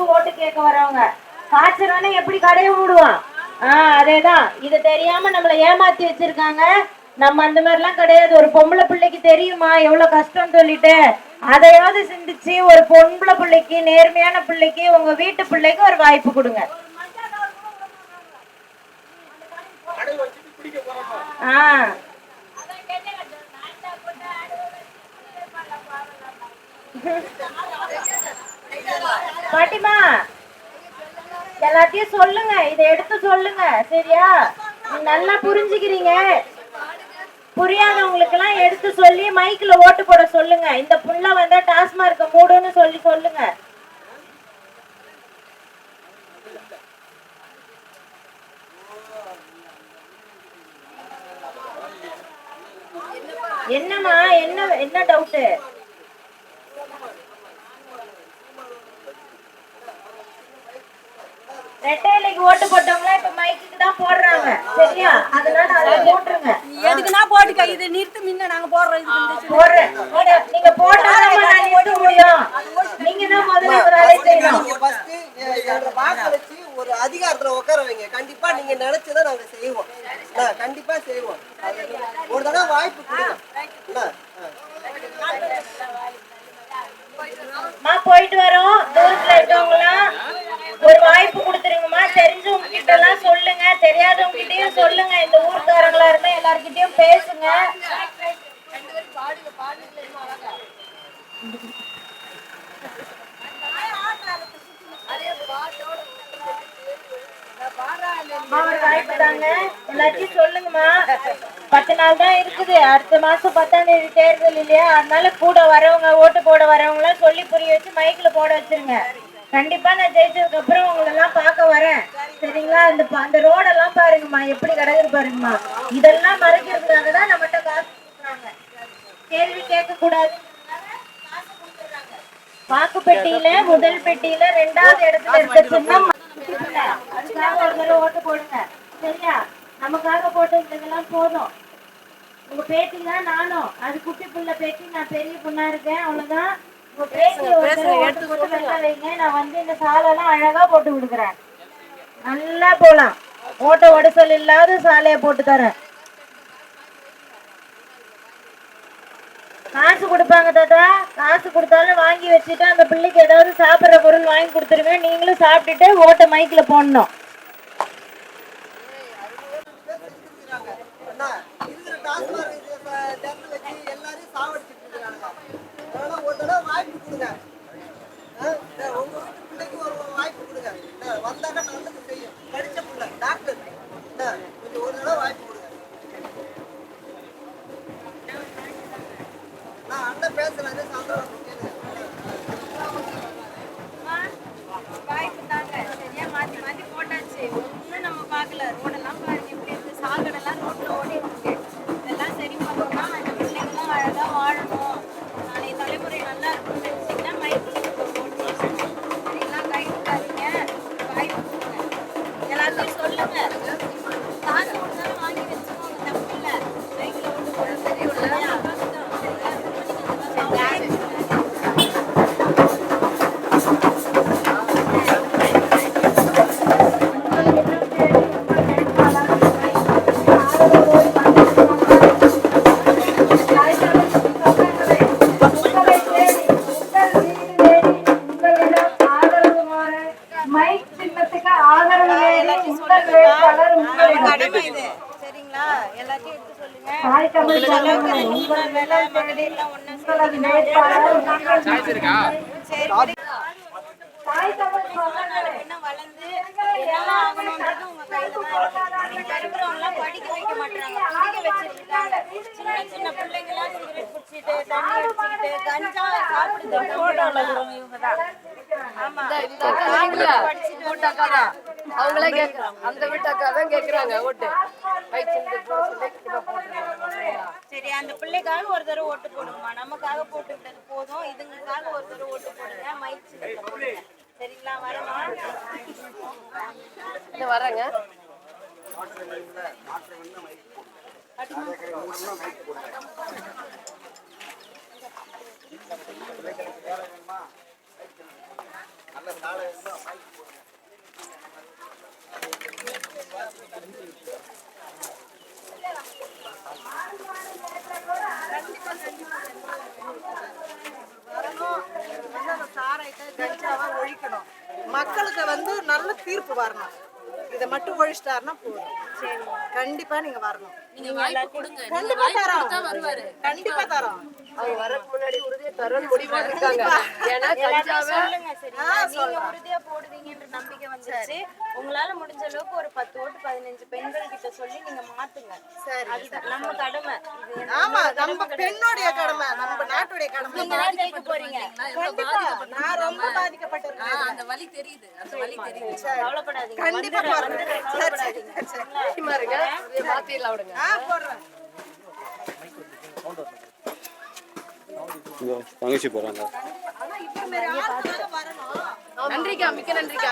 சின்னத்துக்கு ஓட்டு கேட்க வரவங்க. காய்ச்சறானே எப்படி கடையை மூடுவான்? ஆஹ் அதேதான். இது தெரியாம நம்மள ஏமாத்தி வச்சிருக்காங்க. நம்ம அந்த மாதிரிலாம் கிடையாது. ஒரு பொம்பளை பிள்ளைக்கு தெரியுமா? எவ்வளவு கஷ்டம் சொல்லிட்டு அதையாவது சிந்திச்சு ஒரு பொம்பளை பிள்ளைக்கு நேர்மையான பிள்ளைக்கு உங்க வீட்டு பிள்ளைக்கு ஒரு வாய்ப்பு கொடுங்க. ஆஹ் பாட்டிமா எல்லாத்தையும் சொல்லுங்க. இதை எடுத்து சொல்லுங்க. சரியா? நல்லா புரிஞ்சுக்கிறீங்க. புரியாதவங்களுக்கு எல்லாம் எடுத்து சொல்லி மைக்ல ஓட்டு போட சொல்லுங்க. இந்த புள்ள வந்தா டாஸ்மார்க்க மூடுன்னு சொல்லி சொல்லுங்க. என்னம்மா என்ன என்ன டவுட்டு ரெட்டையிலைக்கு ஓட்டு போட்டவங்களா இப்ப மைக்குக்கு தான் போடுறாங்க. சரியா? அதனால அதை போட்டுருங்க. எதுக்குன்னா போட்டுக்க. இது நிறுத்து முன்ன. நாங்க போடுறோம். போடுறேன் நீங்க நீங்க போட்டாதான் நான் நிறுத்த முடியும் நீங்க தான் முதல்ல இந்த வேலையை செய்யணும் நீங்க first, எ- எங்களை வாக்க வச்சு ஒரு அதிகாரத்துல உட்கார வைங்க கண்டிப்பா நீங்க நினைச்சதை நாங்க செய்வோம் என்ன, கண்டிப்பா செய்வோம் அது ஒரு தடவை வாய்ப்பு கொடுங்க என்ன, ஆ. அம்மா போயிட்டு வரோம் தூரத்துல இருக்கவங்களாம் ஒரு வாய்ப்பு கொடுத்துருங்கம்மா தெரிஞ்சவங்க கிட்ட எல்லாம் சொல்லுங்க. தெரியாதவங்க கிட்டயும் சொல்லுங்க. இந்த ஊருக்காரங்களா இருந்தா எல்லார்கிட்டயும் பேசுங்க. தாங்க. எல்லாத்தையும் சொல்லுங்கம்மா. பத்து நாள் தான் இருக்குது. அடுத்த மாசம் பத்தாம் தேதி தேர்தல் இல்லையா? அதனால கூட வரவங்க ஓட்டு போட வரவங்க எல்லாம் சொல்லி புரிய வச்சு மைக்ல போட வச்சிருங்க. கண்டிப்பா நான் ஜெயிச்சதுக்கு அப்புறம் உங்களை எல்லாம் பார்க்க வரேன். சரிங்களா? அந்த அந்த ரோடெல்லாம் பாருங்கம்மா. எப்படி கிடக்குது பாருங்கம்மா. இதெல்லாம் மறைக்கிறதுக்காக தான் நம்மகிட்ட காசு கொடுக்குறாங்க. கேள்வி கேட்க கூடாது வாக்கு பெட்டியில முதல் பெட்டியில ரெண்டாவது இடத்துல இருக்க சின்னம் அதுக்காக ஒரு முறை ஓட்டு போடுங்க. சரியா? நமக்காக போட்டு இருந்ததெல்லாம் போதும். உங்க பேத்தி தான் நானும். அது குட்டி புள்ள பேத்தி. நான் பெரிய பொண்ணா இருக்கேன். அவ்வளவுதான். நான் வந்து இந்த சாலையெல்லாம் அழகா போட்டு கொடுக்குறேன். நல்லா போலாம். ஓட்ட உடசல் இல்லாத சாலையை போட்டு தரேன். காசு கொடுப்பாங்க தாத்தா. காசு கொடுத்தாலும் வாங்கி வச்சுட்டு அந்த பிள்ளைக்கு ஏதாவது சாப்பிட்ற பொருள் வாங்கி கொடுத்துருங்க. நீங்களும் சாப்பிட்டுட்டு ஓட்ட மைக்ல போடணும். என்ன வளர்ந்து என்னெல்லாம் ஆகணும்ன்றது உங்க கையில தான் இருக்கு இருக்கிறவங்களாம் படிக்க வைக்க மாட்டாங்க குடிக்க வச்சிருக்காங்க சின்ன சின்ன பிள்ளைங்க எல்லாம் சிகரெட் குடிச்சிட்டு தண்ணி அடிச்சுக்கிட்டு கஞ்சா போட்டோல இவங்க தான் ஆமா படிச்சுட்டு. அவங்களே கேக்குறாங்க அந்த வீட்டாக்கா தான் கேக்குறாங்க ஓட்டு ஓகே அந்த பிள்ளைக்காக ஒரு தடவை ஓட்டு போடுங்கம்மா. நமக்காக போட்டுக்கிட்டது போதும். இதுங்களுக்காக ஒரு தடவை ஓட்டு போடுங்க. மைக் சின்னத்தை போடுங்க. சரிங்களா? வரமா இன்னும் வரேங்க வரணும் வந்து அந்த சாராயத்தை கஞ்சாவை ஒழிக்கணும். மக்களுக்கு வந்து நல்ல தீர்ப்பு வரணும். இதை மட்டும் ஒழிச்சிட்டாருன்னா போதும். கண்டிப்பா நீங்க வரணும். கண்டிப்பா தரோம். கண்டிப்பா தரோம். அவங்க வரக்கு முன்னாடி உறுதியை தரன்னு முடிவு இருக்காங்க ஏன்னா கஞ்சாவை நீங்க உறுதியா போடுவீங்கன்ற நம்பிக்கை வந்துருச்சு. உங்களால முடிஞ்ச அளவுக்கு ஒரு பத்து ஓட்டு பதினஞ்சு பெண்கள் கிட்ட சொல்லி நீங்க மாத்துங்க. சரி அதுதான் நம்ம கடமை. இது ஆமா நம்ம பெண்ணுடைய கடமை நம்ம நாட்டுடைய கடமை. நீங்க தான் ஜெயிக்க போறீங்க. கண்டிப்பா. நான் ரொம்ப பாதிக்கப்பட்டிருக்கேன். அந்த வலி தெரியுது. அந்த வலி தெரியுது. கவலைப்படாதீங்க. கண்டிப்பா மாத்திடலாம் விடுங்க ஆ போடுறேன். தங்கச்சி போகிறாங்க நன்றிக்கா மிக்க நன்றிக்கா.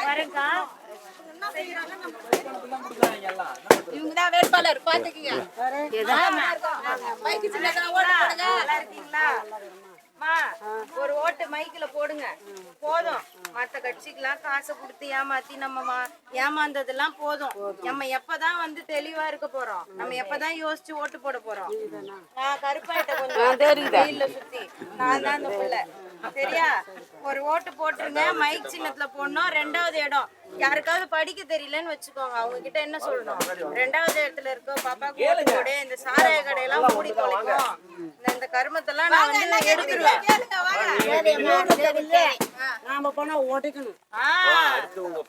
வரேன்க்கா. இவங்க தான் வேட்பாளர் பாத்துக்கீங்க. ஒரு ஓட்டு மைக்ல போடுங்க. போதும். மத்த கட்சிக்கெல்லாம் காசை கொடுத்து ஏமாத்தி நம்ம ஏமாந்ததெல்லாம் போதும். நம்ம எப்பதான் வந்து தெளிவா இருக்க போறோம்? நம்ம எப்பதான் யோசிச்சு ஓட்டு போட போறோம்? நான் கருப்பாயிட்ட கொஞ்சம் வெயில்ல சுத்தி. நான் தான் அந்த புள்ள. சரியா? ஒரு ஓட்டு போட்டுருங்க. மைக் சின்னத்துல போடணும். ரெண்டாவது இடம். யாருக்காவது படிக்க தெரியலன்னு வச்சுக்கோங்க. அவங்க கிட்ட என்ன சொல்லணும்? ரெண்டாவது இடத்துல இருக்க பாப்பா ஓட்டு போடு. இந்த சாராய கடையெல்லாம் மூடி தொலைக்கும். இந்த- இந்த கருமத்தெல்லாம் நான் வந்து எடுத்துருவேன். நாம போனா ஓடிக்கணும் ஆ,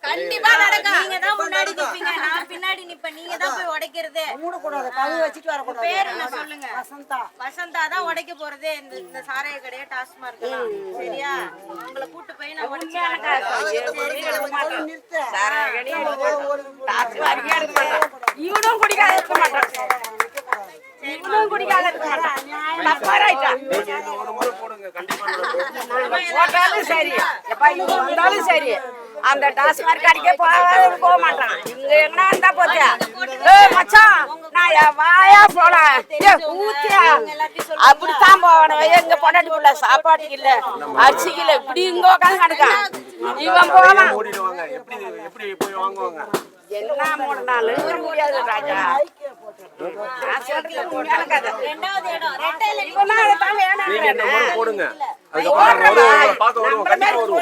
கண்டிப்பா நடக்கும் நீங்க தான் முன்னாடி நிப்பீங்க நான் பின்னாடி நிப்பேன் நீங்க தான் போய் உடைக்கிறது. மூடக்கூடாது கதவு வச்சுட்டு வரக்கூடாது. பேர் என்ன சொல்லுங்க? வசந்தா. வசந்தா தான் உடைக்க போறதே. இந்த இந்த சாராய கடையை டாஸ்மார்க் தான் சரியா? உங்களை கூட்டு போய் நான் உடைச்சு இவனும் குடிக்காத இருக்க மாட்டான். இவனும் குடிக்காத இருக்க மாட்டான். தப்பாராயிட்டான். போட்டாலும் சரி. எப்பா இங்க வந்தாலும் சரி. அந்த டாஸ்மார்க் அடிக்க போக போக மாட்டான். இங்க என்ன இருந்தா போச்சு. ஏய் மச்சான் நான் வாயா போலாம் ஏய் ஊத்தியா. அப்படித்தான் போகணும் எங்க பொண்டாட்டி புள்ள சாப்பாட்டுக்கு இல்ல அரிசிக்கு இல்ல இப்படி இங்க உட்காந்து கிடக்கான் இவன் போவான். ஓடிடுவாங்க எப்படி எப்படி போய் வாங்குவாங்க என்ன மூணு நாள்? முடியாது ராஜா. நான் சொல்றது உண்மையான கதை. ரெண்டாவது இடம் போடுங்க. அதுக்கப்புறம் வருவோம் பார்க்க வருவோம் கண்டிப்பா வருவோம்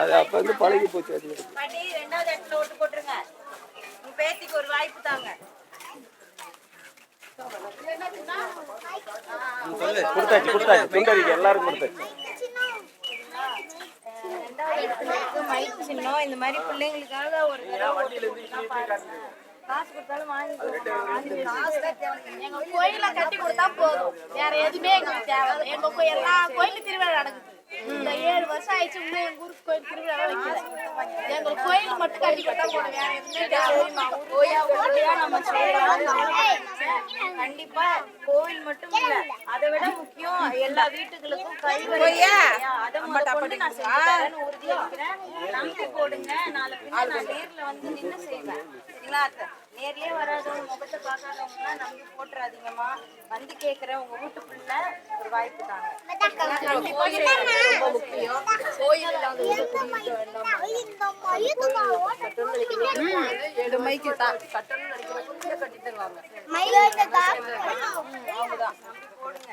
அது அப்ப வந்து பழகி போச்சு அது பாட்டி ரெண்டாவது இடத்துல ஓட்டு போட்டுருங்க. உங்க பேத்திக்கு ஒரு வாய்ப்பு தாங்க. கொடுத்தாச்சு கொடுத்தாச்சு. துண்டறிக்கை எல்லாருக்கும் கொடுத்தாச்சு ரெண்டாவது இடத்துல இருக்கு மைக் சின்னம் இந்த மாதிரி பிள்ளைங்களுக்காக ஒரு. காசு கொடுத்தாலும் வாங்கி எங்க கோயில கட்டி கொடுத்தா போதும். வேற எதுவுமே எங்களுக்கு தேவை. எங்க எல்லா கோயிலும் திருவிழா நடக்குது. இந்த ஏழு வருஷம் ஆயிடுச்சு இன்னும் எங்க ஊருக்கு கோயில் திருவிழா வைக்கல. எங்களுக்கு கோயில் மட்டும் கட்டி வேற எதுவுமே கோயா நம்ம செய்யலாம் கண்டிப்பா கோவில் மட்டும் இல்ல. அதை விட முக்கியம் எல்லா வீட்டுகளுக்கும் கழிவறை அதை முதற்கொண்டு நான் செஞ்சு தரேன்னு உறுதியா இருக்கிறேன் நம்பி போடுங்க. நாளை பின்ன நான் நேர்ல வந்து நின்னு செய்வேன். சரிங்களா? நேர்லயே வராதவங்க முகத்தை பார்க்காதவங்க நம்பி போட்டுறாதீங்கம்மா. வந்து கேக்குற உங்க வீட்டுக்குள்ள ஒரு வாய்ப்பு தாங்க. ரொம்ப முக்கியம். கோயில் இல்லாத ஊர்ல குடியிருக்க வேண்டாம் ஏழு மைக்கு தான் கட்டணும்னு நினைக்கிறவங்க கட்டி தருவாங்க அவங்கதான் போடுங்க.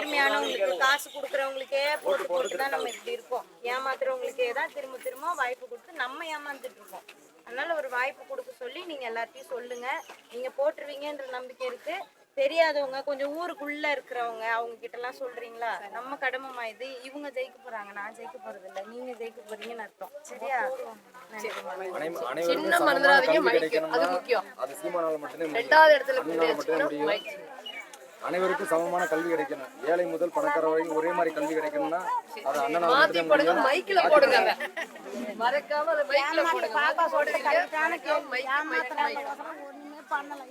நேர்மையானவங்களுக்கு காசு கொடுக்குறவங்களுக்கே போட்டு போட்டு தான் நம்ம இப்படி இருக்கோம். ஏமாத்துறவங்களுக்கே தான் திரும்ப திரும்ப வாய்ப்பு கொடுத்து நம்ம ஏமாந்துட்டு இருக்கோம். அதனால ஒரு வாய்ப்பு கொடுக்க சொல்லி நீங்க எல்லார்ட்டையும் சொல்லுங்க. நீங்க போட்டுருவீங்கன்ற நம்பிக்கை இருக்கு. தெரியாதவங்க கொஞ்சம் ஊருக்குள்ள இருக்கிறவங்க அவங்க கிட்ட எல்லாம் சொல்றீங்களா? நம்ம கடமைமா இது. இவங்க ஜெயிக்க போறாங்க நான் ஜெயிக்க போறது இல்ல. நீங்க ஜெயிக்க போறீங்கன்னு அர்த்தம். சரியா? சின்ன மறந்துடாதீங்க அது முக்கியம். அது சீமானால. ரெண்டாவது இடத்துல அனைவருக்கும் சமமான கல்வி கிடைக்கணும். ஏழை முதல் பணக்கார வரைக்கும் ஒரே மாதிரி கல்வி கிடைக்கணும்னா அது மாத்தி மட்டுமே போடுங்க. மறக்காம அதை மைக்ல போடுங்க. பாப்பா சொல்றது மைக், கரெக்டான கேள்வி. Mic, mic, mic. ஒண்ணுமே பண்ணல.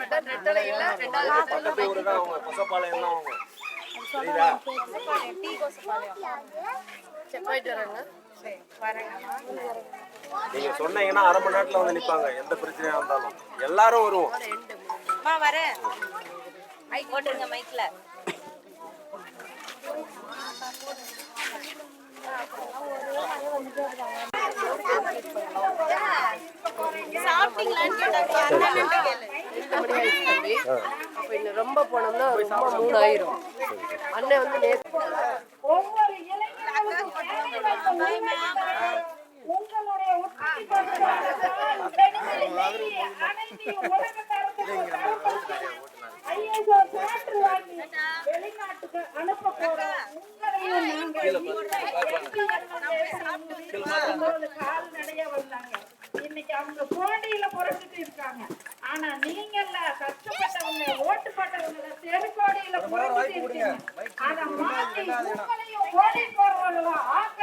பட்டம் ரெட்டலை இல்ல ரெண்டாவது பக்கத்து ஊரு தான் அவங்க பசப்பாளையம் தான் அவங்க. புரியுதா? டீ கோசப்பாளையம். செக் போயிட்டு வராங்க. நீங்க சொன்னீங்கன்னா அரை மணி நேரத்துல வந்து நிப்பாங்க. எந்த பிரச்சனையா இருந்தாலும். எல்லாரும் வருவோம். அம்மா வரேன். மைக் போட்டுருங்க மைக்ல சாப்பிட்டீங்களான்னு ரொம்ப போனோம்னா ரொம்ப மூணு ஆயிரும் அண்ணன் வந்து நேத்து வெளிநாட்டுக்கு அனுப்ப போறோம் உங்களையும் நாங்கள் கால்நடையா வந்தாங்க இன்னைக்கு அவங்க போட்டியில புரண்டுட்டு இருக்காங்க ஆனா நீங்கல்ல கஷ்டப்பட்டவங்க ஓட்டு போட்டவங்க தெருக்கோடியில புரண்டுட்டு இருக்கீங்க அத மாத்தி உங்களையும் ஓடி போறவங்களும் ஆக்க